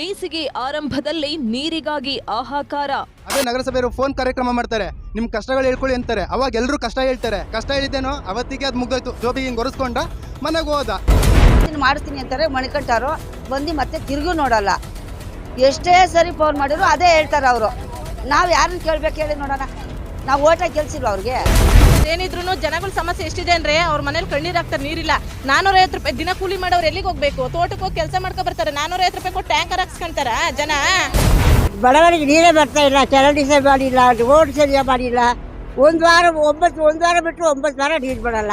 ಬೇಸಿಗೆ ಆರಂಭದಲ್ಲಿ ನೀರಿಗಾಗಿ ಆಹಾಕಾರ ಅದೇ ನಗರಸಭೆಯವರು ಫೋನ್ ಕಾರ್ಯಕ್ರಮ ಮಾಡ್ತಾರೆ. ನಿಮ್ ಕಷ್ಟಗಳು ಹೇಳ್ಕೊಳ್ಳಿ ಅಂತಾರೆ. ಅವಾಗ ಎಲ್ಲರೂ ಕಷ್ಟ ಹೇಳ್ತಾರೆ. ಕಷ್ಟ ಹೇಳಿದ್ದೇನೋ ಅವತ್ತಿಗೆ ಅದು ಮುಗ್ದೋಯ್ತು. ಜೋಬಿ ಹಿಂಗ್ ಒರೆಸ್ಕೊಂಡ ಮನೆಗೆ ಹೋದ. ಮಾಡ್ತೀನಿ ಮಾಡ್ತೀನಿ ಅಂತಾರೆ ಮಣಿಕಟ್ಟಾರು ಬಂದು ಮತ್ತೆ ತಿರುಗೂ ನೋಡಲ್ಲ. ಎಷ್ಟೇ ಸರಿ ಫೋನ್ ಮಾಡಿದ್ರು ಅದೇ ಹೇಳ್ತಾರೆ ಅವರು. ನಾವು ಯಾರನ್ನ ಕೇಳ್ಬೇಕು ಹೇಳಿ ನೋಡೋಣ. ನಾವು ಓಟ ಗೆಲ್ಸಿಲ್ವ ಅವ್ರಿಗೆ? ಏನಿದ್ರು ಜನಗಳ ಸಮಸ್ಯೆ ಎಷ್ಟಿದೆ ಅಂದ್ರೆ ಅವ್ರ ಮನೇಲಿ ಕಣ್ಣೀರ್ ಹಾಕ್ತಾರೆ ನೀರಿಲ್ಲ. ನಾನೂರ ಐವತ್ತು ರೂಪಾಯಿ ದಿನ ಕೂಲಿ ಮಾಡೋರು ಎಲ್ಲಿಗೆ ಹೋಗ್ಬೇಕು? ತೋಟಕ್ಕೆ ಹೋಗಿ ಕೆಲಸ ಮಾಡ್ಕೊ ಬರ್ತಾರೆ ನಾನೂರ ಐವತ್ತು ರೂಪಾಯಿ ಕೊಟ್ಟು ಟ್ಯಾಂಕರ್ ಹಾಕ್ಸ್ಕೊಂತಾರ ಜನ? ಬಡವರಿಗೆ ನೀರೇ ಬರ್ತಾ ಇಲ್ಲ ಚರಂಡಿ ಸರಿ ಮಾಡಿಲ್ಲ ರೋಡ್ ಸರಿಯಾಗಿ ಮಾಡಿಲ್ಲ. ಒಂದು ವಾರ ಒಂಬತ್ತು ಒಂದು ವಾರ ಬಿಟ್ಟು ಒಂಬತ್ತು ವಾರ ನೀರು ಬರಲ್ಲ.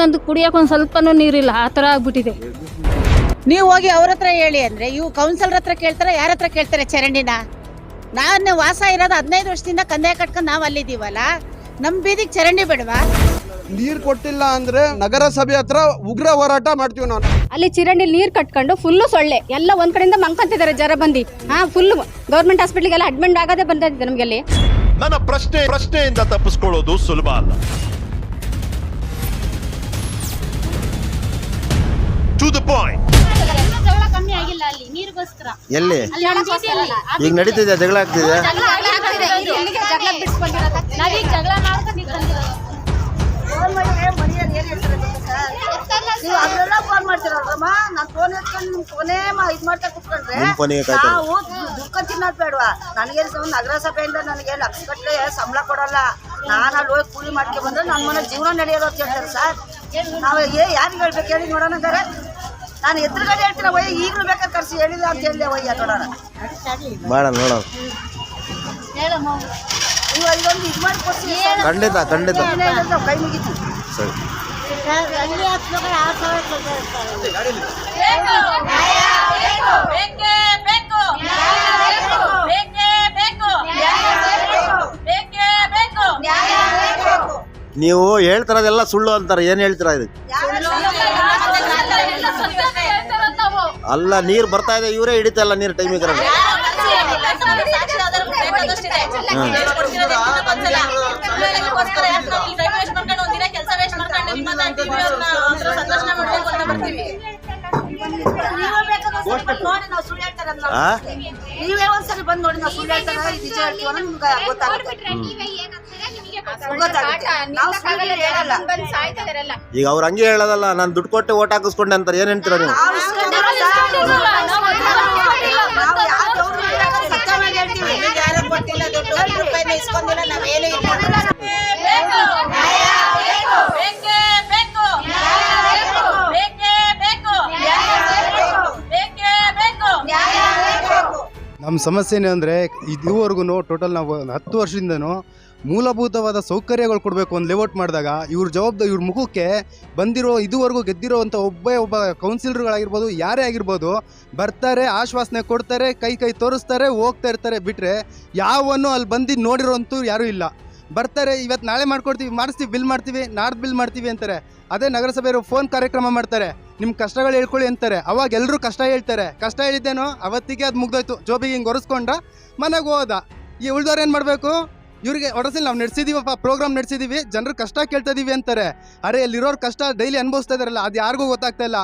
ನಂದು ಕುಡಿಯೋಕೆ ಒಂದು ಸ್ವಲ್ಪನೂ ನೀರಿಲ್ಲ ಆ ಥರ ಆಗ್ಬಿಟ್ಟಿದೆ. ನೀವು ಹೋಗಿ ಅವ್ರ ಹತ್ರ ಹೇಳಿ ಅಂದ್ರೆ ಇವು ಕೌನ್ಸಿಲರ್ ಹತ್ರ ಕೇಳ್ತಾರೆ ಯಾರ ಹತ್ರ ಕೇಳ್ತಾರೆ ಚರಂಡಿನ? ನಾನು ವಾಸ ಇರೋದು ಹದಿನೈದು ವರ್ಷದಿಂದ ಕಂದಾಯ ಕಟ್ಕೊಂಡು ನಾವು ಅಲ್ಲಿದ್ದೀವಲ್ಲ? ನಮ್ಮ ಬೀದಿಗೆ ಚರಂಡಿ ಬಿಡವಾ? ನೀರು ಕೊಟ್ಟಿಲ್ಲ ಅಂದ್ರೆ ನಗರಸಭೆ ಹತ್ರ ಉಗ್ರ ಹೋರಾಟ ಮಾಡ್ತೀವಿ ನಾವು. ಅಲ್ಲಿ ಚಿರಂಡಿ ನೀರು ಕಟ್ಕೊಂಡು ಫುಲ್ಲು ಸೊಳ್ಳೆ ಎಲ್ಲ ಒಂದ್ ಕಡೆಯಿಂದ ಮಂಕಂತಿದ್ದಾರೆ ಜರ ಬಂದಿ. ಹಾ ಫುಲ್ ಗೌರ್ಮೆಂಟ್ ಹಾಸ್ಪಿಟ್ಲಿಗೆಲ್ಲ ಅಡ್ಮಿಟ್ ಆಗದೆ ಬಂದಿದೆ ನಮಗೆ ಅಲ್ಲಿ ನನ್ನ ಪ್ರಶ್ನೆ ಪ್ರಶ್ನೆಯಿಂದ ತಪ್ಪಿಸ್ಕೊಳ್ಳೋದು ಸುಲಭ ಅಲ್ಲ. ಟು ದ ಪಾಯಿಂಟ್ ಎಲ್ಲಿ? ಈಗ ನಡೀತಿದೆ ಜಗಳ ಆಗ್ತಿದೆ? ನೀವು ಅದೆಲ್ಲ ಫೋನ್ ಮಾಡ್ತೀರಲ್ರಮ್ಮ? ನಾನು ಫೋನ್ ಎತ್ಕೊಂಡು ನಿಮ್ ಫೋನೇ ಇದು ಮಾಡ್ತಾ ಕುತ್ಕೊಂಡ್ರೆ. ನಾವು ದುಃಖ ತಿನ್ನೋದು ಬೇಡವಾ? ನನಗೆ ನಗರಸಭೆಯಿಂದ ನನಗೆ ಲಕ್ಷ ಗಟ್ಟಲೆ ಸಂಬಳ ಕೊಡಲ್ಲ. ನಾನು ಅಲ್ಲಿ ಹೋಗಿ ಕೂಲಿ ಮಾಡ್ಕೊಂಡು ಬಂದ್ರೆ ನನ್ನ ಮನೆ ಜೀವನ ನಡೆಯೋದು ಅಂತ ಹೇಳ್ತಾರೆ ಸರ್. ನಾವು ಏ ಯಾರಿಗೆ ಹೇಳ್ಬೇಕು? ಹೇಳಿ ನೋಡೋಣ ನಾನು ಎದುರುಗಡೆ ಹೇಳ್ತೀನಿ ಒಯ್ಯ ಈಗಲೂ ಬೇಕಾದ್ರೆ ಕರ್ಸಿ ಹೇಳಿಲ್ಲ ಅಂತ ಹೇಳಿ ನೋಡೋಣ. ಬೇಡ ನೋಡೋಣ. ಇದೊಂದು ಇದು ಮಾಡಿ ಕೊಡ್ಸಿ. ಖಂಡಿತ ಖಂಡಿತ. ನಾವು ಕೈ ಮುಗಿತು ಸರಿ. ನೀವು ಹೇಳ್ತಿರೋದೆಲ್ಲ ಸುಳ್ಳು ಅಂತಾರೆ ಏನು ಹೇಳ್ತೀರಾ ಇದು ಅಲ್ಲ ನೀರ್ ಬರ್ತಾ ಇದೆ ಇವರೇ ಹಿಡಿತಾ ಇಲ್ಲ ನೀರ್ ಟೈಮಿಗೆ ನೀವೇ ಬೇಕಾದ್ರೆ ಒಂದ್ಸರಿ ಬಂದ್ ನೋಡಿ ನಾವು ಸುಳ್ಳು ಹೇಳ್ತಾರೆ ಅಂತ ಆ? ನೀವೇ ಒಂದ್ಸರಿ ಬಂದ್ ನೋಡಿ ನಾವು ಸುಳ್ಳು ಹೇಳ್ತಾರೆ ಇದು ನಿಜ ಹೇಳ್ತೀವಿ ನೀರ್ ಬರ್ತಾಯ ಇವರೇ ಗೊತ್ತಾಗುತ್ತೆ ಹಿಡಿತಲ್ಲ ನೀರ್ ಹೇಳಲ್ಲ ಈಗ ಅವ್ರು ಹಂಗೆ ಹೇಳೋದಲ್ಲ ನಾನು ದುಡ್ಡು ಕೊಟ್ಟು ಓಟ್ ಹಾಕಿಸ್ಕೊಂಡೆ ಅಂತಾರೆ ಏನ್ ಹೇಳ್ತೀರಾ ನೀವು? ಕೊಟ್ಟಿಲ್ಲ. ದುಡ್ಡು ಒಂದು ರೂಪಾಯಿನೂ ಇಸ್ಕೊಂಡಿಲ್ಲ ನಾವೇನು ಇಲ್ಲ ನಮ್ಮ ಸಮಸ್ಯೆ ಏನು ಅಂದರೆ ಇದುವರೆಗೂ ಟೋಟಲ್ ನಾವು ಹತ್ತು ವರ್ಷದಿಂದನೂ ಮೂಲಭೂತವಾದ ಸೌಕರ್ಯಗಳು ಕೊಡಬೇಕು ಒಂದು ಲೇಔಟ್ ಮಾಡಿದಾಗ ಇವ್ರ ಜವಾಬ್ದಾರಿ ಇವ್ರ ಮುಖಕ್ಕೆ ಬಂದಿರೋ, ಇದುವರೆಗೂ ಗೆದ್ದಿರೋವಂಥ ಒಬ್ಬೇ, ಒಬ್ಬ ಕೌನ್ಸಿಲರ್ಗಳಾಗಿರ್ಬೋದು ಯಾರೇ ಆಗಿರ್ಬೋದು, ಬರ್ತಾರೆ, ಆಶ್ವಾಸನೆ ಕೊಡ್ತಾರೆ, ಕೈ ಕೈ ತೋರಿಸ್ತಾರೆ, ಹೋಗ್ತಾ ಇರ್ತಾರೆ. ಬಿಟ್ಟರೆ ಯಾವನ್ನು ಅಲ್ಲಿ ಬಂದು ನೋಡಿರೋಂತೂ ಯಾರೂ ಇಲ್ಲ. ಬರ್ತಾರೆ, ಇವತ್ತು ನಾಳೆ ಮಾಡ್ಕೊಡ್ತೀವಿ, ಮಾಡಿಸ್ತೀವಿ, ಬಿಲ್ ಮಾಡ್ತೀವಿ, ನಾಡ್ದು ಬಿಲ್ ಮಾಡ್ತೀವಿ ಅಂತಾರೆ. ಅದೇ ನಗರಸಭೆಯವರು ಫೋನ್ ಕಾರ್ಯಕ್ರಮ ಮಾಡ್ತಾರೆ. ನಿಮ್ಮ ಕಷ್ಟಗಳು ಹೇಳ್ಕೊಳ್ಳಿ ಅಂತಾರೆ. ಅವಾಗ ಎಲ್ಲರೂ ಕಷ್ಟ ಹೇಳ್ತಾರೆ. ಕಷ್ಟ ಹೇಳಿದ್ದೇನೋ, ಅವತ್ತಿಗೆ ಅದು ಮುಗ್ದೋಯ್ತು. ಜೋಬಿಗೆ ಹಿಂಗೆ ಒರೆಸ್ಕೊಂಡ ಮನೆಗೆ ಹೋದ. ಈ ಉಳ್ದವ್ರು ಏನು ಮಾಡಬೇಕು? ಇವ್ರಿಗೆ ಒಡಸಿಲ್ಲ ನಾವು ನಡೆಸಿದೀವಪ್ಪ ಪ್ರೋಗ್ರಾಮ್ ನಡೆಸಿದೀವಿ. ಜನರು ಕಷ್ಟ ಕೇಳ್ತಾ ಇದೀವಿ ಅಂತಾರೆ. ಅರೆ ಅಲ್ಲಿರೋರು ಕಷ್ಟ ಡೈಲಿ ಅನುಭವಿಸ್ತಾ ಇದಾರಲ್ಲ, ಅದು ಯಾರಿಗೂ ಗೊತ್ತಾಗ್ತಾ ಇಲ್ಲ.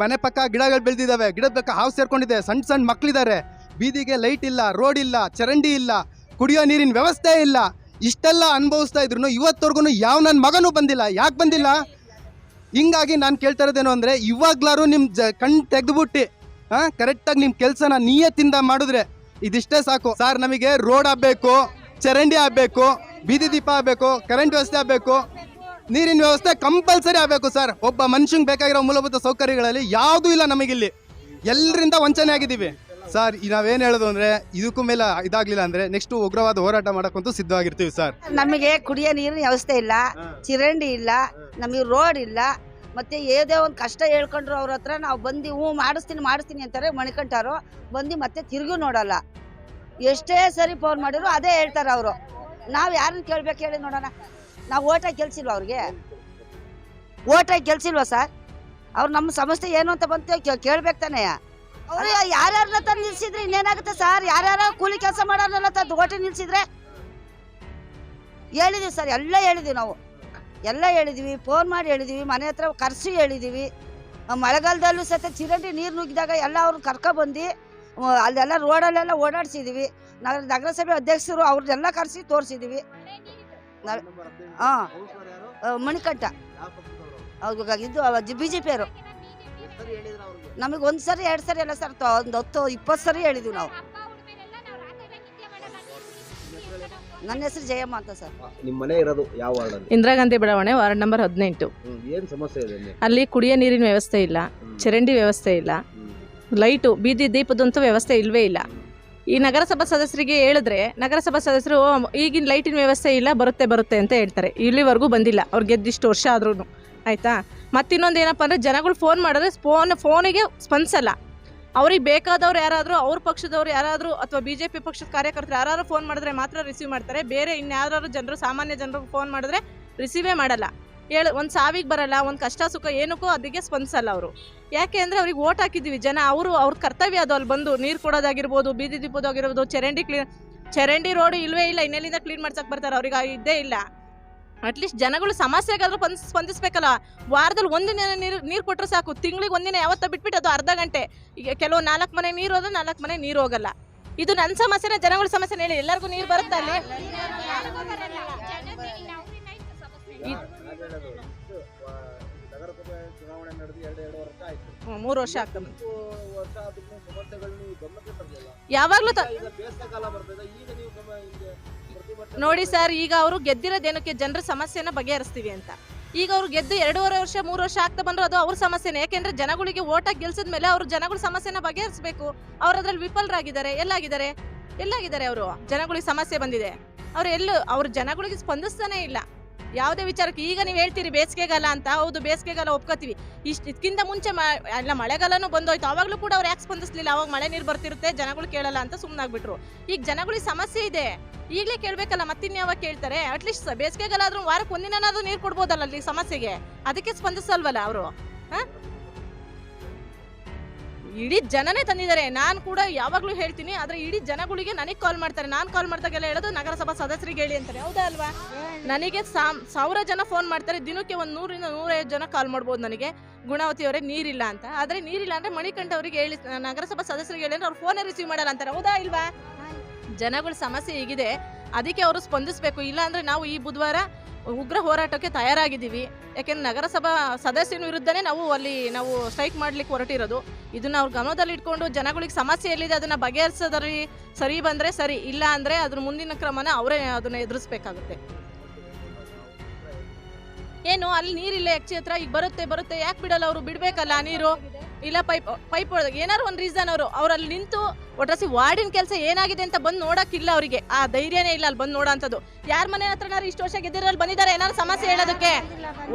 ಮನೆ ಪಕ್ಕ ಗಿಡಗಳು ಬೆಳೆದಿದ್ದಾವೆ ಗಿಡದ ಪಕ್ಕ ಹಾವು ಸೇರ್ಕೊಂಡಿದೆ ಸಣ್ಣ ಸಣ್ಣ ಮಕ್ಕಳಿದ್ದಾರೆ ಬೀದಿಗೆ ಲೈಟ್ ಇಲ್ಲ ರೋಡ್ ಇಲ್ಲ, ಚರಂಡಿ ಇಲ್ಲ, ಕುಡಿಯೋ ನೀರಿನ ವ್ಯವಸ್ಥೆ ಇಲ್ಲ. ಇಷ್ಟೆಲ್ಲ ಅನುಭವಿಸ್ತಾ ಇದ್ರು ಇವತ್ತವರೆಗೂ ಯಾವ ನನ್ನ ಮಗನೂ ಬಂದಿಲ್ಲ. ಯಾಕೆ ಬಂದಿಲ್ಲ? ಹಿಂಗಾಗಿ ನಾನು ಕೇಳ್ತಾ ಇರೋದೇನು ಅಂದರೆ, ಇವಾಗ್ಲಾರು ನಿಮ್ಮ ಜ ಕಣ್ಣು ತೆಗೆದ್ಬಿಟ್ಟು ಹಾಂ ಕರೆಕ್ಟಾಗಿ ನಿಮ್ಮ ಕೆಲಸನ ನಿಯತ್ತಿಂದ ಮಾಡಿದ್ರೆ ಇದಿಷ್ಟೇ ಸಾಕು. ಸರ್ ನಮಗೆ ರೋಡ್ ಆಗಬೇಕು ಚರಂಡಿ ಆಗಬೇಕು, ಬೀದಿ ದೀಪ ಆಗಬೇಕು ಕರೆಂಟ್ ವ್ಯವಸ್ಥೆ ಆಗಬೇಕು, ನೀರಿನ ವ್ಯವಸ್ಥೆ ಕಂಪಲ್ಸರಿ ಆಗಬೇಕು ಸರ್ ಒಬ್ಬ ಮನುಷ್ಯಂಗೆ ಬೇಕಾಗಿರೋ ಮೂಲಭೂತ ಸೌಕರ್ಯಗಳಲ್ಲಿ ಯಾವುದೂ ಇಲ್ಲ ನಮಗಿಲ್ಲಿ. ಎಲ್ಲರಿಂದ ವಂಚನೆ ಆಗಿದ್ದೀವಿ. ಸರ್ ನಾವೇನು ಹೇಳೋದು ಅಂದರೆ, ಇದಕ್ಕೂ ಮೇಲೆ ಇದಾಗಲಿಲ್ಲ ಅಂದರೆ ನೆಕ್ಸ್ಟ್ ಉಗ್ರವಾದ ಹೋರಾಟ ಮಾಡೋಕ್ಕಂತೂ ಸಿದ್ಧವಾಗಿರ್ತೀವಿ ಸರ್ ನಮಗೆ ಕುಡಿಯೋ ನೀರಿನ ವ್ಯವಸ್ಥೆ ಇಲ್ಲ, ಚರಂಡಿ ಇಲ್ಲ, ನಮಗೆ ರೋಡ್ ಇಲ್ಲ, ಮತ್ತೆ ಏದೇ ಒಂದು ಕಷ್ಟ ಹೇಳ್ಕೊಂಡ್ರು ಅವ್ರ ಹತ್ರ ನಾವು ಬಂದು ಹ್ಞೂ ಮಾಡಿಸ್ತೀನಿ ಮಾಡಿಸ್ತೀನಿ ಅಂತಾರೆ ಮಣಿಕಂಠರು ಬಂದು ಮತ್ತೆ ತಿರುಗಿ ನೋಡಲ್ಲ. ಎಷ್ಟೇ ಸರಿ ಫೋನ್ ಮಾಡಿದ್ರು ಅದೇ ಹೇಳ್ತಾರೆ ಅವರು. ನಾವು ಯಾರನ್ನ ಕೇಳ್ಬೇಕು ಹೇಳಿ ನೋಡೋಣ. ನಾವು ಓಟಾಗಿ ಗೆಲ್ಸಿಲ್ವ ಅವ್ರಿಗೆ? ಓಟಾಗಿ ಗೆಲ್ಸಿಲ್ವಾ ಸರ್? ಅವ್ರು ನಮ್ಮ ಸಮಸ್ಯೆ ಏನು ಅಂತ ಬಂತು ಕೇಳ್ಬೇಕು ತಾನೇ. ಅವ್ರು ಯಾರ್ಯಾರನ್ನ ತಂದು ನಿಲ್ಸಿದ್ರೆ ಇನ್ನೇನಾಗುತ್ತೆ ಸರ್? ಯಾರ್ಯಾರ ಕೂಲಿ ಕೆಲಸ ಮಾಡೋರ್ನೆಲ್ಲ ತಂದು ಓಟಿ ನಿಲ್ಸಿದ್ರೆ? ಹೇಳಿದೀವಿ ಸರ್, ಎಲ್ಲ ಹೇಳಿದ್ವಿ ನಾವು. ಎಲ್ಲ ಹೇಳಿದೀವಿ ಫೋನ್ ಮಾಡಿ ಹೇಳಿದೀವಿ, ಮನೆ ಹತ್ರ ಕರ್ಸಿ ಹೇಳಿದೀವಿ. ಮಳೆಗಾಲದಲ್ಲೂ ಸತ ಚಿರಂಡಿ ನೀರು ನುಗ್ಗಿದಾಗ ಎಲ್ಲ ಅವ್ರನ್ನ ಕರ್ಕೊಬಂದು ಅಲ್ಲೆಲ್ಲ ರೋಡಲ್ಲೆಲ್ಲ ಓಡಾಡ್ಸಿದ್ದೀವಿ ನಗರ ನಗರಸಭೆ ಅಧ್ಯಕ್ಷರು ಅವ್ರನ್ನೆಲ್ಲ ಕರೆಸಿ ತೋರಿಸಿದೀವಿ. ಹಾಂ ಮಣಿಕಂಠ. ಅವ್ರಿಗೆ ಇದು ಬಿ ಜೆ ಪಿಯವರು ನಮಗೆ ಒಂದು ಸರಿ ಎರಡು ಸರಿ ಎಲ್ಲ ಸರ್ ಒಂದು ಹತ್ತು ಇಪ್ಪತ್ತು ಸರಿ ಹೇಳಿದ್ವಿ ನಾವು. ನನ್ನ ಹೆಸರು ಜಯಮ್ಮ ಅಂತ ಸರ್. ನಿಮ್ಮ ಮನೆ ಇರೋದು ಯಾವ ವಾರ್ಡ್ ಇಂದಿರಾ ಗಾಂಧಿ ಬಡಾವಣೆ ವಾರ್ಡ್ ನಂಬರ್ ಹದಿನೆಂಟು. ಏನ್ ಸಮಸ್ಯೆ ಇದೆ ಅಲ್ಲಿ? ಕುಡಿಯ ನೀರಿನ ವ್ಯವಸ್ಥೆ ಇಲ್ಲ ಚರಂಡಿ ವ್ಯವಸ್ಥೆ ಇಲ್ಲ. ಲೈಟು, ಬೀದಿ ದೀಪದಂತೂ ವ್ಯವಸ್ಥೆ ಇಲ್ಲವೇ ಇಲ್ಲ. ಈ ನಗರಸಭಾ ಸದಸ್ಯರಿಗೆ ಹೇಳಿದ್ರೆ, ನಗರಸಭಾ ಸದಸ್ಯರು ಈಗಿನ ಲೈಟಿನ ವ್ಯವಸ್ಥೆ ಇಲ್ಲ, ಬರುತ್ತೆ ಬರುತ್ತೆ ಅಂತ ಹೇಳ್ತಾರೆ. ಇಲ್ಲಿವರೆಗೂ ಬಂದಿಲ್ಲ, ಅವ್ರು ಗೆದ್ದಿಷ್ಟು ವರ್ಷ ಆದ್ರೂ ಆಯಿತಾ? ಮತ್ತಿನ್ನೊಂದು ಏನಪ್ಪ ಅಂದರೆ, ಜನಗಳು ಫೋನ್ ಮಾಡಿದ್ರೆ ಫೋನ್ ಫೋನಿಗೆ ಸ್ಪಂದಿಸಲ್ಲ. ಅವ್ರಿಗೆ ಬೇಕಾದವ್ರು ಯಾರಾದರೂ, ಅವ್ರ ಪಕ್ಷದವ್ರು ಯಾರಾದರೂ, ಅಥವಾ ಬಿ ಜೆ ಪಿ ಪಕ್ಷದ ಕಾರ್ಯಕರ್ತರು ಯಾರಾದರೂ ಫೋನ್ ಮಾಡಿದ್ರೆ ಮಾತ್ರ ರಿಸೀವ್ ಮಾಡ್ತಾರೆ. ಬೇರೆ ಇನ್ಯಾರು ಜನರು, ಸಾಮಾನ್ಯ ಜನರು ಫೋನ್ ಮಾಡಿದ್ರೆ ರಿಸೀವೇ ಮಾಡಲ್ಲ. ಹೇಳು ಒಂದು ಸಾವಿಗೆ ಬರಲ್ಲ ಒಂದು ಕಷ್ಟ ಸುಖ ಏನಕ್ಕೂ ಅದಕ್ಕೆ ಸ್ಪಂದಿಸಲ್ಲ ಅವರು. ಯಾಕೆ ಅಂದರೆ ಅವ್ರಿಗೆ ಓಟ್ ಹಾಕಿದ್ದೀವಿ ಜನ ಅವರು ಅವ್ರ ಕರ್ತವ್ಯ ಅದು ಅಲ್ಲಿ ಬಂದು ನೀರು ಕೊಡೋದಾಗಿರ್ಬೋದು ಬೀದಿ ದೀಪದಾಗಿರ್ಬೋದು ಚರಂಡಿ ಕ್ಲೀನ್ ಚರಂಡಿ ರೋಡು ಇಲ್ವೇ ಇಲ್ಲ ಇನ್ನೆಲ್ಲಿಂದ ಕ್ಲೀನ್ ಮಾಡ್ಸಕ್ಕೆ ಬರ್ತಾರೆ ಅವ್ರಿಗೆ ಇದ್ದೇ ಇಲ್ಲ. ಅಟ್ಲೀಸ್ಟ್ ಜನಗಳು ಸಮಸ್ಯೆಗಾದ್ರೂ ಪನ್ ಸ್ಪಂದಿಸ್ಬೇಕಲ್ಲ. ವಾರದಲ್ಲಿ ಒಂದಿನ ನೀರು ನೀರು ಕೊಟ್ಟರೆ ಸಾಕು. ತಿಂಗಳಿಗೆ ಒಂದಿನ ಯಾವತ್ತ ಬಿಟ್ಬಿಟ್ಟು ಅದು ಅರ್ಧ ಗಂಟೆ. ಈಗ ಕೆಲವು ನಾಲ್ಕು ಮನೆ ನೀರು ಹೋದ್ರೆ ನಾಲ್ಕು ಮನೆ ನೀರು ಹೋಗಲ್ಲ. ಇದು ನನ್ನ ಸಮಸ್ಯೆನ ಜನಗಳ ಸಮಸ್ಯೆನ ಹೇಳಿ. ಎಲ್ಲರಿಗೂ ನೀರು ಬರುತ್ತೆ ಅಲ್ಲಿ? ನಗರಸಭೆ ಚುನಾವಣೆ ನಡೆದು ಎರಡು ಎರಡು ವರ್ಷ ಆಯ್ತು. ಮೂರು ವರ್ಷ ಆಗ್ತದೆ ಇಷ್ಟು ವರ್ಷ ಆದ್ರೂ ಸಮಸ್ಯೆಗಳು ನೀವು ಗಮನಕ್ಕೆ ತರಲಿಲ್ಲ. ಯಾವಾಗಲೂ ತ ಈಗ ಬೇಸಿಗೆ ಕಾಲ ಬರ್ತದೆ. ಈಗ ನೀವು ಗಮ- ಹಿಂಗೆ ಪ್ರತಿಭಟನೆ ನೋಡಿ ಸರ್ ಈಗ ಅವರು ಗೆದ್ದಿರೋದೇನಕ್ಕೆ ಜನರ ಸಮಸ್ಯೆನ ಬಗೆಹರಿಸ್ತೀವಿ ಅಂತ. ಈಗ ಅವ್ರು ಗೆದ್ದು ಎರಡೂವರೆ ವರ್ಷ ಮೂರು ವರ್ಷ ಆಗ್ತಾ ಬಂದ್ರು ಅದು ಅವ್ರ ಸಮಸ್ಯೆನೇ. ಯಾಕೆಂದ್ರೆ ಜನಗಳಿಗೆ ಓಟಾಗಿ ಗೆಲ್ಸಿದ ಮೇಲೆ ಅವ್ರು ಜನಗಳ ಸಮಸ್ಯೆನ ಬಗೆಹರಿಸಬೇಕು. ಅವ್ರು ಅದ್ರಲ್ಲಿ ವಿಫಲರಾಗಿದ್ದಾರೆ. ಎಲ್ಲಾಗಿದ್ದಾರೆ? ಎಲ್ಲಾಗಿದ್ದಾರೆ ಅವರು. ಜನಗಳಿಗೆ ಸಮಸ್ಯೆ ಬಂದಿದೆ. ಅವ್ರು ಎಲ್ಲೂ ಅವ್ರ ಜನಗಳಿಗೆ ಸ್ಪಂದಿಸ್ತಾನೇ ಇಲ್ಲ. ಯಾವುದೇ ವಿಚಾರಕ್ಕೆ ಈಗ ನೀವು ಹೇಳ್ತೀರಿ ಬೇಸಿಗೆಗಾಲ ಅಂತ, ಹೌದು ಬೇಸಿಗೆಗಾಲ ಒಪ್ಕೋತೀವಿ. ಇಷ್ಟು ಇದಕ್ಕಿಂತ ಮುಂಚೆ ಮ, ಎಲ್ಲ ಮಳೆಗಾಲನೂ ಬಂದೋಯ್ತು. ಅವಾಗಲೂ ಕೂಡ ಅವ್ರು ಯಾಕೆ ಸ್ಪಂದಿಸ್ಲಿಲ್ಲ? ಅವಾಗ ಮಳೆ ನೀರು ಬರ್ತಿರುತ್ತೆ, ಜನಗಳು ಕೇಳಲ್ಲ ಅಂತ ಸುಮ್ಮನಾಗ್ಬಿಟ್ರು ಈಗ ಜನಗಳಿಗೆ ಸಮಸ್ಯೆ ಇದೆ. ಈಗಲೇ ಕೇಳಬೇಕಲ್ಲ ಮತ್ತಿನ್ಯಾವಾಗ ಕೇಳ್ತಾರೆ? ಅಟ್ಲೀಸ್ಟ್ ಬೇಸಿಗೆಗಾಲ ಆದರೂ ವಾರಕ್ಕೆ ಒಂದಿನಾದ್ರೂ ನೀರು ಕೊಡ್ಬೋದಲ್ಲ ಅಲ್ಲಿ ಸಮಸ್ಯೆಗೆ? ಅದಕ್ಕೆ ಸ್ಪಂದಿಸಲ್ವಲ್ಲ ಅವರು? ಇಡೀ ಜನನೇ ತಂದಿದ್ದಾರೆ. ನಾನು ಕೂಡ ಯಾವಾಗಲೂ ಹೇಳ್ತೀನಿ, ಆದರೆ ಇಡೀ ಜನಗಳಿಗೆ ನನಗೆ ಕಾಲ್ ಮಾಡ್ತಾರೆ. ನಾನು ಕಾಲ್ ಮಾಡಿದಾಗೆಲ್ಲ ಹೇಳೋದು ನಗರಸಭಾ ಸದಸ್ಯರಿಗೆ ಹೇಳಿ ಅಂತಾರೆ. ಹೌದಾ ಅಲ್ವಾ? ನನಗೆ ಸಾವಿರ ಜನ ಫೋನ್ ಮಾಡ್ತಾರೆ. ದಿನಕ್ಕೆ ಒಂದು ನೂರಿಂದ ನೂರೈವತ್ತು ಜನ ಕಾಲ್ ಮಾಡ್ಬೋದು ನನಗೆ. ಗುಣವತಿ ಅವರೇ ನೀರಿಲ್ಲ ಅಂತ. ಆದರೆ ನೀರಿಲ್ಲ ಅಂದರೆ ಮಣಿಕಂಠ ಅವರಿಗೆ ಹೇಳಿ, ನಗರಸಭಾ ಸದಸ್ಯರಿಗೆ ಹೇಳಿ ಅಂದ್ರೆ ಅವ್ರು ಫೋನೇ ರಿಸೀವ್ ಮಾಡಲ್ಲ ಅಂತಾರೆ. ಹೌದಾ ಇಲ್ವಾ? ಜನಗಳ ಸಮಸ್ಯೆ ಹೀಗಿದೆ. ಅದಕ್ಕೆ ಅವರು ಸ್ಪಂದಿಸಬೇಕು. ಇಲ್ಲಾಂದರೆ ನಾವು ಈ ಬುಧವಾರ ಉಗ್ರ ಹೋರಾಟಕ್ಕೆ ತಯಾರಾಗಿದ್ದೀವಿ. ಯಾಕೆಂದ್ರೆ ನಗರಸಭಾ ಸದಸ್ಯನ ವಿರುದ್ಧನೇ ನಾವು ಅಲ್ಲಿ ನಾವು ಸ್ಟ್ರೈಕ್ ಮಾಡ್ಲಿಕ್ಕೆ ಹೊರಟಿರೋದು. ಇದನ್ನ ಅವ್ರ ಗಮನದಲ್ಲಿ ಇಟ್ಕೊಂಡು ಜನಗಳಿಗೆ ಸಮಸ್ಯೆ ಎಲ್ಲಿದೆ ಅದನ್ನ ಬಗೆಹರಿಸೋದ್ರಲ್ಲಿ ಸರಿ ಬಂದ್ರೆ ಸರಿ, ಇಲ್ಲ ಅಂದ್ರೆ ಅದ್ರ ಮುಂದಿನ ಕ್ರಮನ ಅವರೇ ಅದನ್ನ ಎದುರಿಸ್ಬೇಕಾಗುತ್ತೆ. ಏನು ಅಲ್ಲಿ ನೀರಿಲ್ಲ ಹೆಚ್ಚಿ ಹತ್ರ ಈಗ ಬರುತ್ತೆ ಬರುತ್ತೆ. ಯಾಕೆ ಬಿಡಲ್ಲ ಅವರು? ಬಿಡಬೇಕಲ್ಲ ನೀರು? ಇಲ್ಲ, ಪೈಪ್ ಪೈಪ್ ಒಳಗೆ ಏನಾರು ಒಂದು ರೀಸನ್ ಅವರು, ಅವರಲ್ಲಿ ನಿಂತು ಒಟ್ರಾಸಿ ವಾರ್ಡಿನ ಕೆಲಸ ಏನಾಗಿದೆ ಅಂತ ಬಂದು ನೋಡೋಕ್ಕಿಲ್ಲ ಅವರಿಗೆ. ಆ ಧೈರ್ಯನೇ ಇಲ್ಲ ಅಲ್ಲಿ ಬಂದು ನೋಡೋಂಥದ್ದು. ಯಾರ ಮನೆ ಹತ್ರನಾರು ಇಷ್ಟು ವರ್ಷ ಗೆದ್ದಿರಲ್ಲಿ ಬಂದಿದ್ದಾರೆ, ಏನಾದ್ರು ಸಮಸ್ಯೆ ಹೇಳೋದಕ್ಕೆ?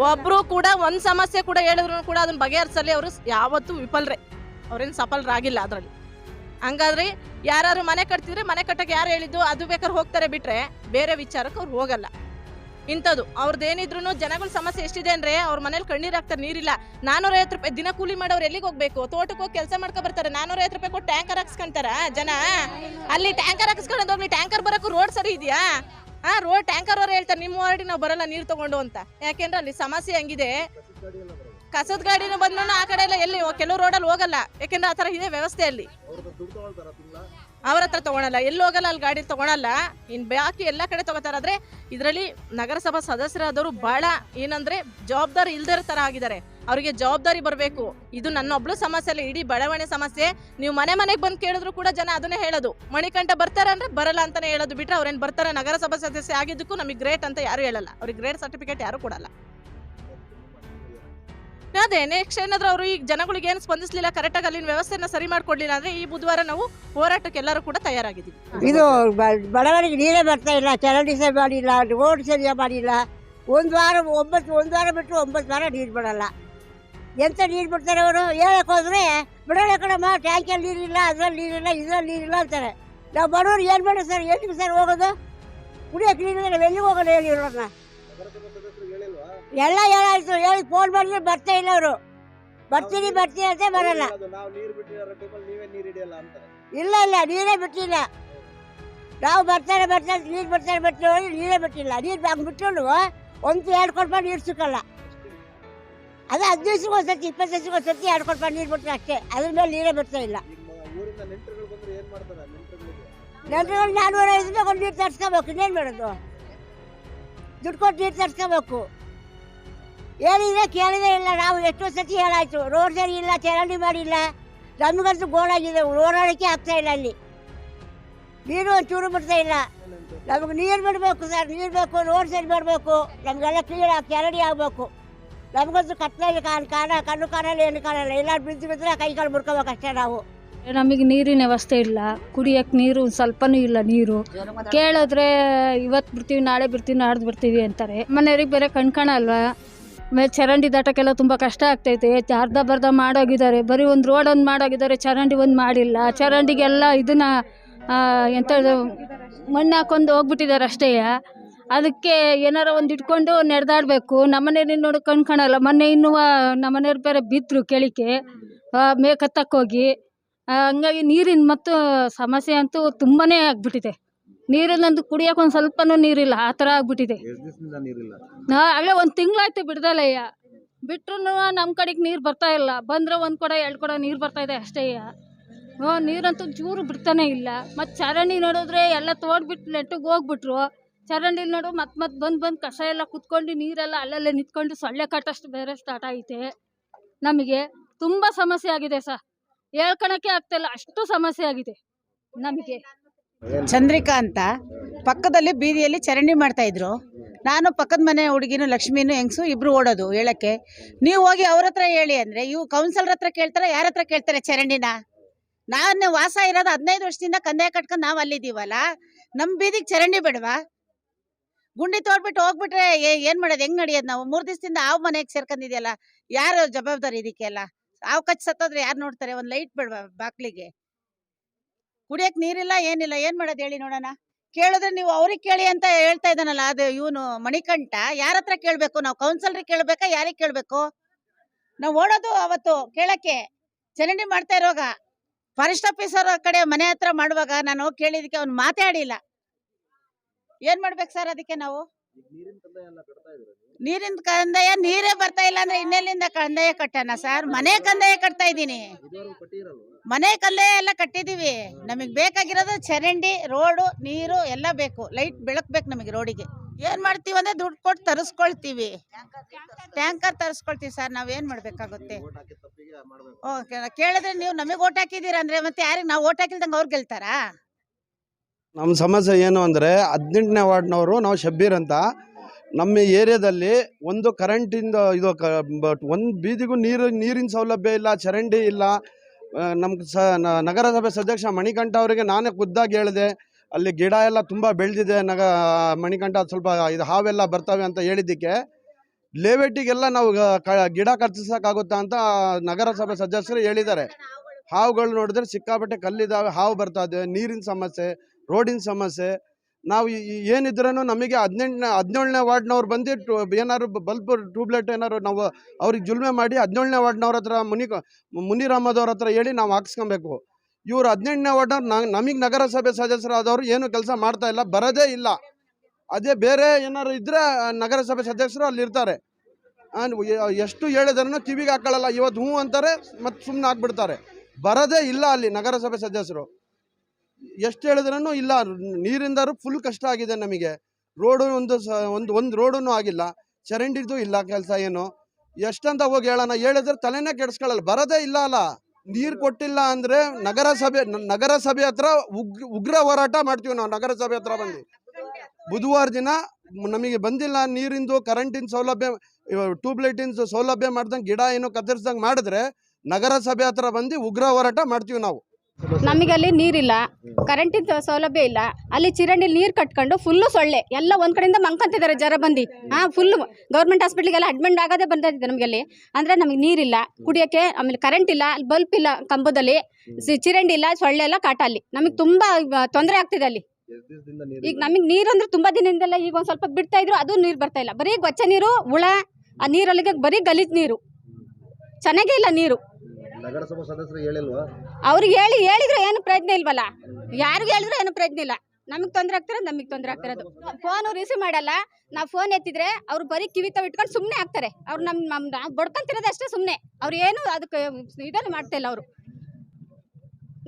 ಒಬ್ಬರು ಕೂಡ ಒಂದು ಸಮಸ್ಯೆ ಕೂಡ ಹೇಳಿದ್ರು ಕೂಡ ಅದನ್ನ ಬಗೆಹರಿಸಲಿ ಅವರು ಯಾವತ್ತೂ ವಿಫಲರೇ. ಅವ್ರೇನು ಸಫಲರಾಗಿಲ್ಲ ಅದರಲ್ಲಿ. ಹಂಗಾದ್ರೆ ಯಾರು ಮನೆ ಕಟ್ತಿದ್ರೆ ಮನೆ ಕಟ್ಟಕ್ಕೆ ಯಾರು ಹೇಳಿದ್ದು, ಅದು ಬೇಕಾದ್ರೆ ಹೋಗ್ತಾರೆ ಬಿಟ್ರೆ ಬೇರೆ ವಿಚಾರಕ್ಕೆ ಅವ್ರು ಹೋಗಲ್ಲ. ಇಂಥದ್ದು. ಅವ್ರದ್ದು ಏನಿದ್ರು ಜನಗಳ ಸಮಸ್ಯೆ ಎಷ್ಟಿದೆ ಅಂದ್ರೆ ಅವ್ರ ಮನೇಲಿ ಕಣ್ಣೀರ್ ಹಾಕ್ತಾರೆ, ನೀರಿಲ್ಲ. ನಾನೂರೈವತ್ತು ರೂಪಾಯಿ ದಿನ ಕೂಲಿ ಮಾಡೋರು ಎಲ್ಲಿಗೆ ಹೋಗ್ಬೇಕು? ತೋಟಕ್ಕೆ ಹೋಗಿ ಕೆಲಸ ಮಾಡ್ಕೊ ಬರ್ತಾರೆ. ನಾನೂರೈವತ್ತು ರೂಪಾಯಿ ಕೊಟ್ಟು ಟ್ಯಾಂಕರ್ ಹಾಕ್ಸ್ಕೊಂತಾರ, ಜನ? ಅಲ್ಲಿ ಟ್ಯಾಂಕರ್ ಹಾಕ್ಸ್ಕೊಂಡು ಹೋಗ್ಲಿ, ಟ್ಯಾಂಕರ್ ಬರೋಕು ರೋಡ್ ಸರಿ ಇದೆಯಾ? ಹಾ, ರೋಡ್ ಟ್ಯಾಂಕರ್ ಅವ್ರು ಹೇಳ್ತಾರೆ, ನಿಮ್ಮ ವಾರ್ಡಿಗೆ ನಾವು ಬರಲ್ಲ, ನೀರು ತಗೊಂಡು ಅಂತ. ಯಾಕೆಂದ್ರೆ ಅಲ್ಲಿ ಸಮಸ್ಯೆ ಹೆಂಗಿದೆ. ಕಸದ ಗಾಡಿನ ಬಂದ್ರು ಆ ಕಡೆ ಎಲ್ಲ ಎಲ್ಲಿ? ಕೆಲವು ರೋಡಲ್ಲಿ ಹೋಗಲ್ಲ. ಯಾಕೆಂದ್ರೆ ಆ ಥರ ಇದೆ ವ್ಯವಸ್ಥೆ ಅಲ್ಲಿ. ಅವ್ರ ಹತ್ರ ತಗೊಳಲ್ಲ. ಎಲ್ಲಿ ಹೋಗಲ್ಲ, ಅಲ್ಲಿ ಗಾಡಿ ತಗೊಳಲ್ಲ. ಇನ್ ಬಾಕಿ ಎಲ್ಲ ಕಡೆ ತಗೋತಾರಾದ್ರೆ ಇದರಲ್ಲಿ ನಗರಸಭಾ ಸದಸ್ಯರಾದವರು ಬಹಳ ಏನಂದ್ರೆ ಜವಾಬ್ದಾರಿ ಇಲ್ದಿರ ತರ ಆಗಿದ್ದಾರೆ. ಅವರಿಗೆ ಜವಾಬ್ದಾರಿ ಬರಬೇಕು. ಇದು ನನ್ನೊಬ್ಳು ಸಮಸ್ಯೆ ಅಲ್ಲ ಇಡೀ ಬಡಾವಣೆ ಸಮಸ್ಯೆ. ನೀವು ಮನೆ ಮನೆಗೆ ಬಂದು ಕೇಳಿದ್ರು ಕೂಡ ಜನ ಅದನ್ನೇ ಹೇಳೋದು. ಮಣಿಕಂಠ ಬರ್ತಾರೆ ಅಂದ್ರೆ ಬರಲ್ಲ ಅಂತಾನೆ ಹೇಳೋದು ಬಿಟ್ರೆ ಅವ್ರೇನು ಬರ್ತಾರೆ ನಗರಸಭಾ ಸದಸ್ಯ ಆಗಿದ್ದಕ್ಕೂ ನಮಗೆ ಗ್ರೇಟ್ ಅಂತ ಯಾರು ಹೇಳಲ್ಲ. ಅವ್ರಿಗೆ ಗ್ರೇಟ್ ಸರ್ಟಿಫಿಕೇಟ್ ಯಾರು ಕೊಡಲ್ಲ. ಅದೇ ನೆಕ್ಸ್ಟ್ ಏನಾದ್ರೂ ಅವರು ಈಗ ಜನಗಳಿಗೆ ಏನು ಸ್ಪಂದಿಸಲಿಲ್ಲ ಕರೆಕ್ಟಾಗಿ ಅಲ್ಲಿನ ವ್ಯವಸ್ಥೆನ ಸರಿ ಮಾಡಿಕೊಡ್ಲಿಲ್ಲ ಅಂದ್ರೆ ಈ ಬುಧವಾರ ನಾವು ಹೋರಾಟಕ್ಕೆ ಎಲ್ಲರೂ ಕೂಡ ತಯಾರಾಗಿದ್ದೀವಿ. ಇದು ಬಡವರಿಗೆ ನೀರೇ ಬರ್ತಾ ಇಲ್ಲ, ಚರಂಡಿ ಸರಿ ಮಾಡಿಲ್ಲ ರೋಡ್ ಸರಿಯಾಗಿ ಮಾಡಿಲ್ಲ. ಒಂದು ವಾರ, ಒಂಬತ್ತು, ಒಂದು ವಾರ ಬಿಟ್ಟು ಒಂಬತ್ತು ವಾರ ನೀರು ಬಿಡಲ್ಲ. ಎಂತ ನೀರು ಬಿಡ್ತಾರೆ ಅವರು? ಹೇಳಕ್ಕೆ ಹೋದ್ರೆ ಬಿಡೋಣ ಕಣಮ್ಮ ಟ್ಯಾಂಕಲ್ಲಿ ನೀರಿಲ್ಲ, ಅದ್ರಲ್ಲಿ ನೀರಿಲ್ಲ, ಇದ್ರಲ್ಲಿ ನೀರಿಲ್ಲ ಅಂತಾರೆ. ನಾವು ಬಡವರು ಏನು ಮಾಡೋದು ಸರ್? ಎಲ್ಲಿಗೆ ಸರ್ ಹೋಗೋದು? ಕುಡಿಯೋಕೆ ನೀರಿಲ್ಲ, ನಾವು ಎಲ್ಲಿಗೆ ಹೋಗೋಣ ಹೇಳಿ ಇವ್ರನ್ನ? ನಗರಸಭಾ ಸದಸ್ಯರು ಹೇಳಿಲ್ವಾ ಎಲ್ಲ ಹೇಳಾಯ್ತು. ಹೇಳಿ ಫೋನ್ ಮಾಡಿದ್ರೆ ಬರ್ತಾ ಇಲ್ಲ ಅವರು. ಬರ್ತೀನಿ ಬರ್ತೀನಿ ಅಂತ ಬರಲ್ಲ. ಇಲ್ಲ ಇಲ್ಲ ನೀರೇ ಬಿಟ್ಟಿಲ್ಲ. ನಾವು ಬರ್ತಾರೆ ಬರ್ತಾರೆ ನೀರು ಬರ್ತಾರೆ ಬರ್ತೀವಿ ಹೋಗಿ ನೀರೇ ಬಿಟ್ಟಿಲ್ಲ. ನೀರು ಹಂಗೆ ಬಿಟ್ಟು ಒಂದು ಎರಡು ಕೊಡ್ಪ ನೀರು ಸಿಕ್ಕಲ್ಲ. ಅದು ಹದ್ ದಿವ್ಸಕ್ಕೆ ಒಂದ್ಸತಿ ಇಪ್ಪತ್ತು ದಿವ್ಸಕ್ಕೆ ಒಂದ್ಸತಿ ಎರಡು ಕೊಡ್ಪ ನೀರು ಬಿಟ್ಟರೆ ಅಷ್ಟೇ. ಅದ್ರ ಮೇಲೆ ನೀರೇ ಬರ್ತಾ ಇಲ್ಲ. ನೆಂಟರುಗಳು ನಾನ್ನೂರ ಐದು ಒಂದು ನೀರು ತರ್ಸ್ಕೋಬೇಕು. ಇನ್ನೇನು ಮಾಡೋದು? ದುಡ್ಡು ಕೊಟ್ಟು ನೀರು ತರ್ಸ್ಕೋಬೇಕು. ಹೇಳಿದ್ರೆ ಕೇಳಿದೇ ಇಲ್ಲ. ನಾವು ಎಷ್ಟೋ ಸತಿ ಹೇಳಾಯ್ತು ರೋಡ್ ಸರಿ ಇಲ್ಲ, ಚರಂಡಿ ಮಾಡಿಲ್ಲ ನಮಗಂತೂ ಗೋಳಾಗಿದೆ ಓಡಾಡೋಕ್ಕೆ ಆಗ್ತಾ ಇಲ್ಲ ಅಲ್ಲಿ. ನೀರು ಒಂಚೂರು ಬಿಡ್ತಾ ಇಲ್ಲ. ನಮಗೆ ನೀರು ಬಿಡಬೇಕು ಸರ್, ನೀರು ಬೇಕು ರೋಡ್ ಸರಿ ಮಾಡಬೇಕು ನಮಗೆಲ್ಲ ಕ್ಲಿಯರ್ ಆಗಿ ಚರಂಡಿ ಆಗಬೇಕು. ನಮಗಂತೂ ಕತ್ತಲಲ್ಲಿ ಕಾಣ ಕಾಣ ಕಣ್ಣು ಕಾಣಲ್ಲ, ಏನು ಕಾಣಲ್ಲ. ಎಲ್ಲಾರು ಬಿದ್ದು ಬಿದ್ದರೆ ಕೈಗಳು ಕಾಲು ಮುಡ್ಕೋಬೇಕು ಅಷ್ಟೇ ನಾವು. ನಮಗೆ ನೀರಿನ ವ್ಯವಸ್ಥೆ ಇಲ್ಲ. ಕುಡಿಯೋಕ್ಕೆ ನೀರು ಸ್ವಲ್ಪನೂ ಇಲ್ಲ, ನೀರು. ಕೇಳಿದ್ರೆ ಇವತ್ತು ಬಿಡ್ತೀವಿ, ನಾಳೆ ಬಿಡ್ತೀವಿ, ನಾಡ್ದು ಬಿಡ್ತೀವಿ ಅಂತಾರೆ. ಮನೆಯವ್ರಿಗೆ ಬೇರೆ ಕಣ್ಕಾಣಲ್ವಾ ಆಮೇಲೆ ಚರಂಡಿ ದಾಟಕ್ಕೆಲ್ಲ ತುಂಬ ಕಷ್ಟ ಆಗ್ತೈತೆ. ಅರ್ಧ ಬರ್ಧ ಮಾಡೋಗಿದ್ದಾರೆ. ಬರೀ ಒಂದು ರೋಡ್ ಒಂದು ಮಾಡೋಗಿದ್ದಾರೆ, ಚರಂಡಿ ಒಂದು ಮಾಡಿಲ್ಲ. ಚರಂಡಿಗೆಲ್ಲ ಇದನ್ನ ಎಂತ ಮಣ್ಣು ಹಾಕೊಂಡು ಹೋಗ್ಬಿಟ್ಟಿದ್ದಾರೆ ಅಷ್ಟೇ. ಅದಕ್ಕೆ ಏನಾರ ಒಂದು ಇಟ್ಕೊಂಡು ನಡೆದಾಡಬೇಕು. ನಮ್ಮನೇಲಿ ನೋಡಿ ಕಣ್ಕೊಳಲ್ಲ ಮೊನ್ನೆ ಇನ್ನೂ ನಮ್ಮನೆಯವ್ರು ಬೇರೆ ಬಿದ್ದರು ಕೆಳಿಕೆ ಮೇಕತ್ತಕ್ಕೋಗಿ ಹಂಗಾಗಿ ನೀರಿನ ಮತ್ತು ಸಮಸ್ಯೆ ಅಂತೂ ತುಂಬಾ ಆಗ್ಬಿಟ್ಟಿದೆ. ನೀರಿನಂದು ಕುಡಿಯೋಕೆ ಒಂದು ಸ್ವಲ್ಪನೂ ನೀರಿಲ್ಲ ಆ ಥರ ಆಗ್ಬಿಟ್ಟಿದೆ. ನಾ ಆಗಲೇ ಒಂದು ತಿಂಗಳಾಯ್ತು ಬಿಡ್ದಲ್ಲಯ್ಯ. ಬಿಟ್ರು ನಮ್ಮ ಕಡೆಗೆ ನೀರು ಬರ್ತಾ ಇಲ್ಲ. ಬಂದರೆ ಒಂದು ಕೊಡ ಎರಡು ಕೊಡ ನೀರು ಬರ್ತಾ ಇದೆ ಅಷ್ಟೇ ಹ್ಞೂ ನೀರಂತೂ ಚೂರು ಬಿಡ್ತಾನೆ ಇಲ್ಲ. ಮತ್ತು ಚರಂಡಿ ನೋಡಿದ್ರೆ ಎಲ್ಲ ತೋಡ್ಬಿಟ್ಟು ನೆಟ್ಟಿಗೆ ಹೋಗ್ಬಿಟ್ರು. ಚರಂಡಿ ನೋಡು ಮತ್ತೆ ಮತ್ತೆ ಬಂದು ಬಂದು ಕಸ ಎಲ್ಲ ಕುತ್ಕೊಂಡು ನೀರೆಲ್ಲ ಅಲ್ಲಲ್ಲೇ ನಿಂತ್ಕೊಂಡು ಸೊಳ್ಳೆ ಕಟ್ಟಷ್ಟು ಬೇರೆ ಸ್ಟಾರ್ಟ್ ಆಯ್ತೆ. ನಮಗೆ ತುಂಬ ಸಮಸ್ಯೆ ಆಗಿದೆ ಸರ್ ಹೇಳ್ಕೊಳಕ್ಕೆ ಆಗ್ತಾಯಿಲ್ಲ ಅಷ್ಟು ಸಮಸ್ಯೆ ಆಗಿದೆ ನಮಗೆ. ಚಂದ್ರಿಕಾ ಅಂತ ಪಕ್ಕದಲ್ಲಿ ಬೀದಿಯಲ್ಲಿ ಚರಂಡಿ ಮಾಡ್ತಾ ಇದ್ರು. ನಾನು ಪಕ್ಕದ ಮನೆ ಹುಡುಗಿನು ಲಕ್ಷ್ಮೀನು ಹೆಂಗ್ಸು ಇಬ್ರು ಓಡೋದು ಹೇಳಕ್ಕೆ. ನೀವು ಹೋಗಿ ಅವ್ರ ಹತ್ರ ಹೇಳಿ ಅಂದ್ರೆ ಇವು ಕೌನ್ಸಿಲರ್ ಹತ್ರ ಕೇಳ್ತಾರೆ, ಯಾರ ಹತ್ರ ಕೇಳ್ತಾರೆ ಚರಂಡಿನ? ನಾನು ವಾಸ ಇರೋದು ಹದಿನೈದು ವರ್ಷದಿಂದ ಕಂದಾಯ ಕಟ್ಕೊಂಡು ನಾವು ಅಲ್ಲಿದ್ದೀವಲ್ಲ ನಮ್ಮ ಬೀದಿಗೆ ಚರಂಡಿ ಬಿಡ್ವಾ? ಗುಂಡಿ ತೋಡ್ಬಿಟ್ಟು ಹೋಗ್ಬಿಟ್ರೆ ಏನ್ ಮಾಡೋದು, ಹೆಂಗ್ ನಡೆಯೋದು ನಾವು? ಮೂರ್ ದಿವಸದಿಂದ ಆವ್ ಮನೆಗೆ ಸೇರ್ಕೊಂಡಿದ್ಯಲ್ಲ, ಯಾರು ಜವಾಬ್ದಾರಿ ಇದಕ್ಕೆಲ್ಲ? ಆವ್ ಕಚ್ ಸತ್ತೋದ್ರೆ ಯಾರು ನೋಡ್ತಾರೆ? ಒಂದ್ ಲೈಟ್ ಬಿಡ್ವಾ ಬಾಕ್ಲಿಗೆ? ಕುಡಿಯಕ್ ನೀರಿಲ್ಲ, ಏನಿಲ್ಲ, ಏನ್ ಮಾಡೋದು ಹೇಳಿ ನೋಡೋಣ. ಕೇಳಿದ್ರೆ ನೀವು ಅವ್ರಿಗೆ ಕೇಳಿ ಅಂತ ಹೇಳ್ತಾ ಇದ್ದಾನಲ್ಲ, ಅದು ಇವನು ಮಣಿಕಂಠ, ಯಾರ ಹತ್ರ ಕೇಳ್ಬೇಕು? ನಾವು ಕೌನ್ಸಿಲರ್ ಕೇಳ್ಬೇಕಾ? ಯಾರಿಗೆ ಕೇಳ್ಬೇಕು? ನಾವು ಓಡೋದು ಅವತ್ತು ಕೇಳಕ್ಕೆ. ಚರಂಡಿ ಮಾಡ್ತಾ ಇರುವಾಗ ಫಾರೆಸ್ಟ್ ಆಫೀಸರ್ ಕಡೆ ಮನೆ ಹತ್ರ ಮಾಡುವಾಗ ನಾನು ಕೇಳಿದಕ್ಕೆ ಅವ್ನು ಮಾತಾಡಿಲ್ಲ. ಏನ್ ಮಾಡ್ಬೇಕು ಸರ್ ಅದಕ್ಕೆ ನಾವು? ನೀರಿನ ಕಂದಾಯ ನೀರೇ ಬರ್ತಾ ಇಲ್ಲ ಅಂದ್ರೆ ಇನ್ನೆಲ್ಲಿಂದ ಕಂದಾಯ ಕಟ್ಟಣ ಸರ್? ಮನೆ ಕಂದಾಯ ಕಟ್ತಾ ಇದ್ದೀನಿ. ಮನೆ ಕಂದಾಯ ಎಲ್ಲ ಕಟ್ಟಿದೀವಿ ನಮಗೆ ಬೇಕಾಗಿರೋದು ಚರಂಡಿ, ರೋಡು, ನೀರು ಎಲ್ಲ ಬೇಕು. ಲೈಟ್ ಬೆಳಕ್ಬೇಕು ನಮಗೆ ರೋಡಿಗೆ. ಏನ್ ಮಾಡ್ತೀವಿ ಅಂದ್ರೆ ದುಡ್ಡು ಕೊಟ್ಟು ತರಿಸ್ಕೊಳ್ತೀವಿ. ಟ್ಯಾಂಕರ್ ತರಿಸ್ಕೊಳ್ತೀವಿ ಸರ್, ನಾವ್ ಏನ್ ಮಾಡ್ಬೇಕಾಗುತ್ತೆ? ಕೇಳಿದ್ರೆ ನೀವು ನಮಗೆ ಓಟ್ ಹಾಕಿದೀರ ಅಂದ್ರೆ ಮತ್ತೆ ಯಾರಿಗೆ ನಾವು ಓಟ್ ಹಾಕಿಲ್ದಂಗೆ ಅವ್ರು ಗೆಲ್ತಾರಾ? ನಮ್ಮ ಸಮಸ್ಯೆ ಏನು ಅಂದರೆ ಹದಿನೆಂಟನೇ ವಾರ್ಡ್ನವರು ನಾವು ಶಬ್ಬೀರ್ ಅಂತ. ನಮ್ಮ ಏರಿಯಾದಲ್ಲಿ ಒಂದು ಕರೆಂಟಿಂದ ಇದು ಬಟ್ ಒಂದು ಬೀದಿಗೂ ನೀರು, ನೀರಿನ ಸೌಲಭ್ಯ ಇಲ್ಲ, ಚರಂಡಿ ಇಲ್ಲ. ನಮ್ಮ ಸ ನಗರಸಭೆ ಸದಸ್ಯ ಮಣಿಕಂಠ ಅವರಿಗೆ ನಾನೇ ಖುದ್ದಾಗಿ ಹೇಳಿದೆ, ಅಲ್ಲಿ ಗಿಡ ಎಲ್ಲ ತುಂಬ ಬೆಳೆದಿದೆ, ನಗ ಮಣಿಕಂಠ ಸ್ವಲ್ಪ ಇದು ಹಾವೆಲ್ಲ ಬರ್ತವೆ ಅಂತ ಹೇಳಿದ್ದಕ್ಕೆ. ಲೇವೇಟಿಗೆಲ್ಲ ನಾವು ಕ, ಗಿಡ ಕರ್ಚಿಸೋಕ್ಕಾಗುತ್ತಾ ಅಂತ ನಗರಸಭೆ ಸದಸ್ಯರು ಹೇಳಿದ್ದಾರೆ. ಹಾವುಗಳು ನೋಡಿದ್ರೆ ಸಿಕ್ಕಾಪಟ್ಟೆ ಕಲ್ಲಿದ್ದಾವೆ ಹಾವು ಬರ್ತಾ ಇದೆ, ನೀರಿನ ಸಮಸ್ಯೆ, ರೋಡಿನ ಸಮಸ್ಯೆ. ನಾವು ಏನಿದ್ರೂ ನಮಗೆ ಹದಿನೆಂಟನೇ ಹದಿನೇಳನೇ ವಾರ್ಡ್ನವ್ರು ಬಂದು ಏನಾದ್ರು ಬಲ್ಬ್ ಟ್ಯೂಬ್ಲೈಟ್ ಏನಾದ್ರು ನಾವು ಅವ್ರಿಗೆ ಜುಲ್ಮೆ ಮಾಡಿ ಹದಿನೇಳನೇ ವಾರ್ಡ್ನವ್ರ ಹತ್ರ ಮುನಿ ಮುನಿರಾಮದವ್ರ ಹತ್ರ ಹೇಳಿ ನಾವು ಹಾಕ್ಸ್ಕೊಬೇಕು. ಇವರು ಹದಿನೆಂಟನೇ ವಾರ್ಡ್ನವ್ರು ನಮಗೆ ನಗರಸಭೆ ಸದಸ್ಯರಾದವರು ಏನು ಕೆಲಸ ಮಾಡ್ತಾ ಇಲ್ಲ ಬರೋದೇ ಇಲ್ಲ. ಅದೇ ಬೇರೆ ಏನಾದ್ರು ಇದ್ದರೆ ನಗರಸಭೆ ಸದಸ್ಯರು ಅಲ್ಲಿ ಇರ್ತಾರೆ. ಆ, ಎ- ಎಷ್ಟು ಹೇಳಿದ್ರೂ ಕಿವಿಗೆ ಹಾಕೊಳ್ಳಲ್ಲ ಇವತ್ತು ಹ್ಞೂ ಅಂತಾರೆ ಮತ್ತು ಸುಮ್ಮನೆ ಹಾಕ್ಬಿಡ್ತಾರೆ. ಬರೋದೇ ಇಲ್ಲ ಅಲ್ಲಿ ನಗರಸಭೆ ಸದಸ್ಯರು. ಎಷ್ಟು ಹೇಳಿದ್ರೂ ಇಲ್ಲ. ನೀರಿಂದಾರು ಫುಲ್ ಕಷ್ಟ ಆಗಿದೆ ನಮಗೆ. ರೋಡು ಒಂದು ಸ, ಒಂದು ಒಂದು ರೋಡೂ ಆಗಿಲ್ಲ. ಚರಂಡಿದು ಇಲ್ಲ ಕೆಲಸ ಏನು. ಎಷ್ಟಂತ ಹೋಗಿ ಹೇಳೋಣ. ಹೇಳಿದ್ರೆ ತಲೆನೇ ಕೆಡಿಸ್ಕೊಳ್ಳಲ್ಲ ಬರೋದೇ ಇಲ್ಲ ಅಲ್ಲ. ನೀರು ಕೊಟ್ಟಿಲ್ಲ ಅಂದರೆ ನಗರಸಭೆ ನಗರಸಭೆ ಹತ್ರ ಉಗ್ರ ಉಗ್ರ ಹೋರಾಟ ಮಾಡ್ತೀವಿ ನಾವು ನಗರಸಭೆ ಹತ್ರ ಬಂದು. ಬುಧವಾರ ದಿನ ನಮಗೆ ಬಂದಿಲ್ಲ ನೀರಿಂದು ಕರೆಂಟಿನ ಸೌಲಭ್ಯ ಟ್ಯೂಬ್ಲೈಟಿನ ಸೌಲಭ್ಯ ಮಾಡ್ದಂಗೆ ಗಿಡ ಏನು ಕತ್ತರಿಸ್ದಂಗೆ ಮಾಡಿದ್ರೆ ನಗರಸಭೆ ಹತ್ರ ಬಂದು ಉಗ್ರ ಹೋರಾಟ ಮಾಡ್ತೀವಿ ನಾವು. ನಮಗೆ ಅಲ್ಲಿ ನೀರಿಲ್ಲ ಕರೆಂಟಿನ ಸೌಲಭ್ಯ ಇಲ್ಲ. ಅಲ್ಲಿ ಚಿರಂಡಿ ನೀರು ಕಟ್ಕೊಂಡು ಫುಲ್ಲು ಸೊಳ್ಳೆ, ಎಲ್ಲ ಒಂದು ಕಡೆಯಿಂದ ಮಂಕಂತಿದ್ದಾರೆ ಜ್ವರ ಬಂದು. ಹಾಂ ಫುಲ್ಲು ಗೌರ್ಮೆಂಟ್ ಹಾಸ್ಪಿಟ್ಲಿಗೆಲ್ಲ ಅಡ್ಮಿಟ್ ಆಗೋದೇ ಬಂದಿದೆ ನಮಗೆ ಅಲ್ಲಿ ಅಂದರೆ ನಮಗೆ ನೀರಿಲ್ಲ, ಕುಡಿಯೋಕ್ಕೆ ಆಮೇಲೆ ಕರೆಂಟ್ ಇಲ್ಲ, ಅಲ್ಲಿ ಬಲ್ಪ್ ಇಲ್ಲ ಕಂಬದಲ್ಲಿ ಚಿರಂಡಿ ಇಲ್ಲ, ಸೊಳ್ಳೆ ಎಲ್ಲ ಕಾಟ ಅಲ್ಲಿ. ನಮಗೆ ತುಂಬ ತೊಂದರೆ ಆಗ್ತಿದೆ ಅಲ್ಲಿ. ಈಗ ನಮಗೆ ನೀರು ಅಂದ್ರೆ ತುಂಬ ದಿನದಿಂದಲ್ಲ ಈಗ ಒಂದು ಸ್ವಲ್ಪ ಬಿಡ್ತಾ ಇದ್ರು ಅದು ನೀರು ಬರ್ತಾ ಇಲ್ಲ. ಬರೀ ಗೊಚ್ಚ ನೀರು, ಹುಳ, ಆ ನೀರೊಳಗೆ ಬರೀ ಗಲೀಜು ನೀರು. ಚೆನ್ನಾಗೇ ಇಲ್ಲ ನೀರು. ನಗರಸಭಾ ಸದಸ್ಯರು ಹೇಳಿಲ್ವಾ? ಅವ್ರಿಗೆ ಹೇಳಿ ಹೇಳಿದ್ರು ಏನು ಪ್ರಯತ್ನ ಇಲ್ವಲ್ಲ? ಯಾರಿಗೂ ಹೇಳಿದ್ರು ಏನು ಪ್ರಯತ್ನ ಇಲ್ಲ. ನಮಗೆ ತೊಂದರೆ ಆಗ್ತಿರೋದು ನಮಗೆ ತೊಂದರೆ ಆಗ್ತಿರೋದು. ಫೋನು ರಿಸೀವ್ ಮಾಡಲ್ಲ. ನಾವು ಫೋನ್ ಎತ್ತಿದ್ರೆ ಅವ್ರು ಬರೀ ಕಿವಿ ತಾವ್ ಇಟ್ಕೊಂಡು ಸುಮ್ಮನೆ ಆಗ್ತಾರೆ. ಅವ್ರು ನಮ್ಮ ನಮ್ಮ ನಾವು ಬಡ್ಕೊಂತಿರೋದು ಅಷ್ಟೇ ಸುಮ್ಮನೆ ಅವ್ರು ಏನು ಅದಕ್ಕೆ ಇದನ್ನು ಮಾಡ್ತಾ ಇಲ್ಲ ಅವರು.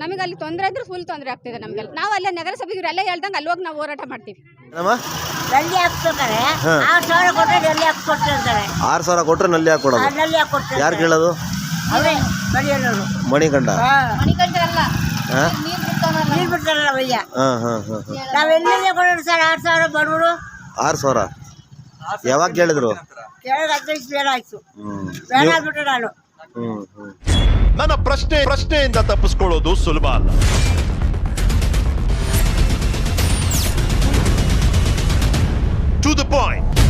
ನಮಗೆ ಅಲ್ಲಿ ತೊಂದರೆ ಇದ್ರೆ ಫುಲ್ ತೊಂದರೆ ಆಗ್ತಿದೆ ನಮಗೆ ನಾವು ಅಲ್ಲೇ ನಗರಸಭೆಗೆ ಇವರೆಲ್ಲ ಹೇಳ್ದಂಗೆ ಅಲ್ಲಿ ಹೋಗಿ ನಾವು ಹೋರಾಟ ಮಾಡ್ತೀವಿ. ನಲ್ಲಿ. ಆರು ಸಾವಿರ ಕೊಟ್ಟರೆ ನಲ್ಲಿ ಹಾಕ್ಸ್ಕೊಡ್ತಿರ್ತಾರೆ ಆರು ಸಾವಿರ ಕೊಟ್ರೆ ನಲ್ಲಿ ಹಾಕೊಡೋದು ನಲ್ಲಿ ಹಾಕ್ಕೊಡ್ತಾರೆ ಯಾರು ಕೇಳೋದು ಮಣಿಕಂಡ ಹಾ. ನೀರು ಬಿಡ್ತಾರಲ್ಲ ಭಯ್ಯ. ಹಾಂ ಹಾ ಹಾ ಹಾ. ನಾವೆಲ್ಲಿಂದ ಕೊಡೋಣ ಸರ್ ಆರು ಸಾವಿರ ಬಡವರು ಆರು ಸಾವಿರ? ಯಾವಾಗ ಕೇಳಿದ್ರು? ಹದಿನೈದು ಬೇಡ ಆಯ್ತು. ಬೇಡ ಆಗ್ಬಿಟ್ಟು ನಾನು. ನನ್ನ ಪ್ರಶ್ನೆ ಪ್ರಶ್ನೆಯಿಂದ ತಪ್ಪಿಸ್ಕೊಳ್ಳೋದು ಸುಲಭ ಅಲ್ಲ. To the point